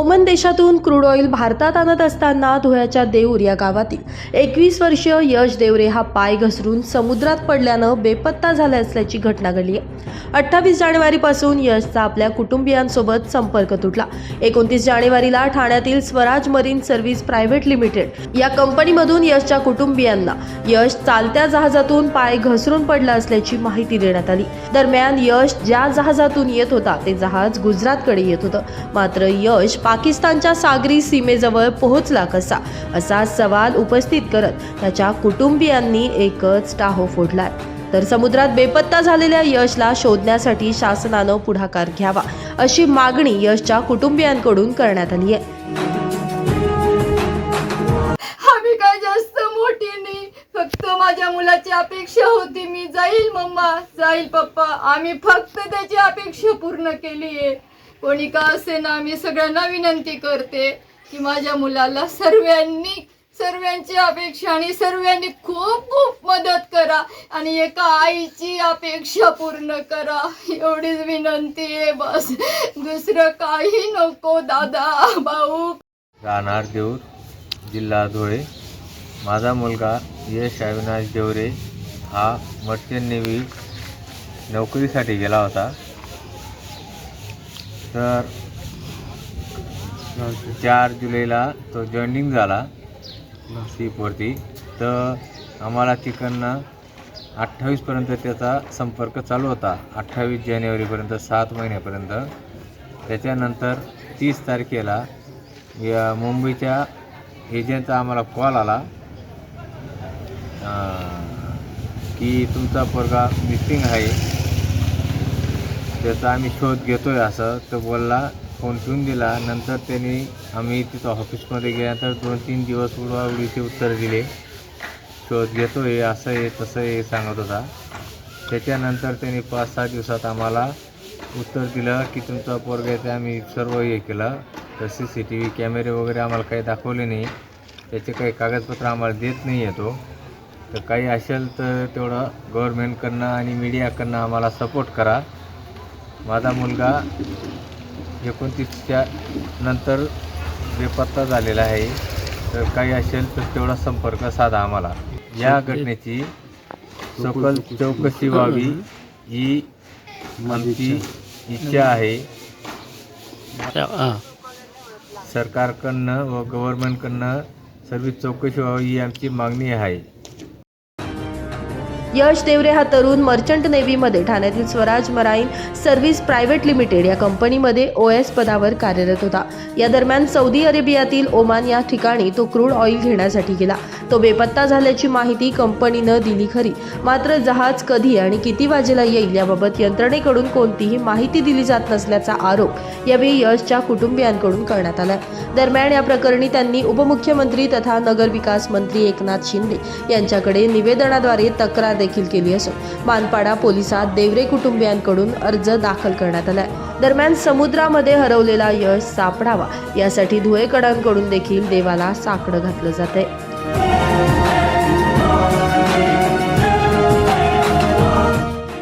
ओमन देशातून crude oil भारतात आणत असताना धुळ्याच्या देऊर या गावातील एकवीस वर्षीय यश देवरे हा पाय घसरून समुद्रात पडल्यानं बेपत्ता झाला असल्याची घटना घडली आहे. अठ्ठावीस जानेवारीपासून यशचा आपल्या कुटुंबियांसोबत संपर्क तुटला. एकोणतीस जानेवारीला ठाण्यातील Swaraj marine service private limited या कंपनीमधून यशच्या कुटुंबियांना यश चालत्या जहाजातून पाय घसरून पडला असल्याची माहिती देण्यात आली. दरम्यान यश ज्या जहाजातून येत होता ते जहाज गुजरातकडे येत होतं. मात्र यश पाकिस्तानच्या सागरी सीमेजवळ पोहोचला कसा? असा सवाल उपस्थित करत त्याच्या कुटुंबियांनी एकच टाहो फोडलाय. तर समुद्रात बेपत्ता झालेल्या यशला शोधण्यासाठी शासनानं पुढाकार घ्यावा अशी मागणी यशच्या कुटुंबियांकडून करण्यात आली आहे आम्ही काय जास्त मोठी नाही. फक्त माझ्या मुलाची अपेक्षा होती मी जाईल मम्मा. जाईल पप्पा. आम्ही फक्त त्याची अपेक्षा पूर्ण केली आहे कोणी का असे ना मी सगळ्यांना विनंती करते की माझ्या मुलाला सर्वांनी सर्वांची अपेक्षा आणि सर्वांनी खूप खूप मदत करा आणि एका आईची अपेक्षा पूर्ण करा. एवढीच विनंती आहे बस. दुसरं काही नको दादा भाऊ. राहणार देऊर जिल्हा धुळे. माझा मुलगा यश अविनाश देवरे हा मर्चंट नेव्ही नोकरीसाठी गेला होता. तर चार जुलैला तो जॉईनिंग झाला सीपवरती तर आम्हाला तिकडनं अठ्ठावीसपर्यंत त्याचा संपर्क चालू होता. अठ्ठावीस जानेवारीपर्यंत सात महिन्यापर्यंत. त्याच्यानंतर तीस तारखेला या मुंबईच्या एजंटचा आम्हाला कॉल आला. की तुमचा पोरगा मिसिंग आहे. त्याचा आम्ही शोध घेतोय असं. तो बोलला फोन ठेवून दिला. नंतर त्यांनी आम्ही तिथं ऑफिसमध्ये गेल्यानंतर दोन तीन दिवस उडवाउडीचे उत्तर दिले. शोध घेतोय असं आहे तसं आहे सांगत होता. त्याच्यानंतर त्यांनी पाच सहा दिवसात आम्हाला उत्तर दिलं की तुमचा पोरगा ते आम्ही सर्व हे केलं. तर सी सी टी व्ही कॅमेरे वगैरे आम्हाला काही दाखवले नाही. त्याचे काही कागदपत्र आम्हाला देत नाही येतो तर काही असेल तर तेवढं गव्हर्मेंटकडनं आणि मीडियाकडनं आम्हाला सपोर्ट करा. माझा मुलगा एकोणतीसच्या नंतर बेपत्ता झालेला आहे. तर काही असेल तर तेवढा संपर्क साधा आम्हाला. या घटनेची सखोल चौकशी व्हावी ही आमची इच्छा आहे. सरकारकडनं व गव्हर्नमेंटकडनं सर्व चौकशी व्हावी ही आमची मागणी आहे. यश देवरे हा तरुण मर्चंट नेव्हीमध्ये ठाण्यातील Swaraj marine service private limited या कंपनीमध्ये ओ एस पदावर कार्यरत होता. या दरम्यान सौदी अरेबियातील ओमान या ठिकाणी तो क्रूड ऑइल घेण्यासाठी गेला. तो बेपत्ता झाल्याची माहिती कंपनीनं दिली खरी. मात्र जहाज कधी आणि किती वाजेला येईल याबाबत यंत्रणेकडून कोणतीही माहिती दिली जात नसल्याचा आरोप यावेळी यशच्या कुटुंबियांकडून करण्यात आला दरम्यान या प्रकरणी त्यांनी उपमुख्यमंत्री तथा नगरविकास मंत्री एकनाथ शिंदे यांच्याकडे निवेदनाद्वारे तक्रार देखील केली असून मानपाडा पोलिसात देवरे कुटुंबियांकडून अर्ज दाखल करण्यात आला दरम्यान समुद्रामध्ये हरवलेला यश सापडावा यासाठी धुळेकडांकडून देखील देवाला साकडं घातलं जाते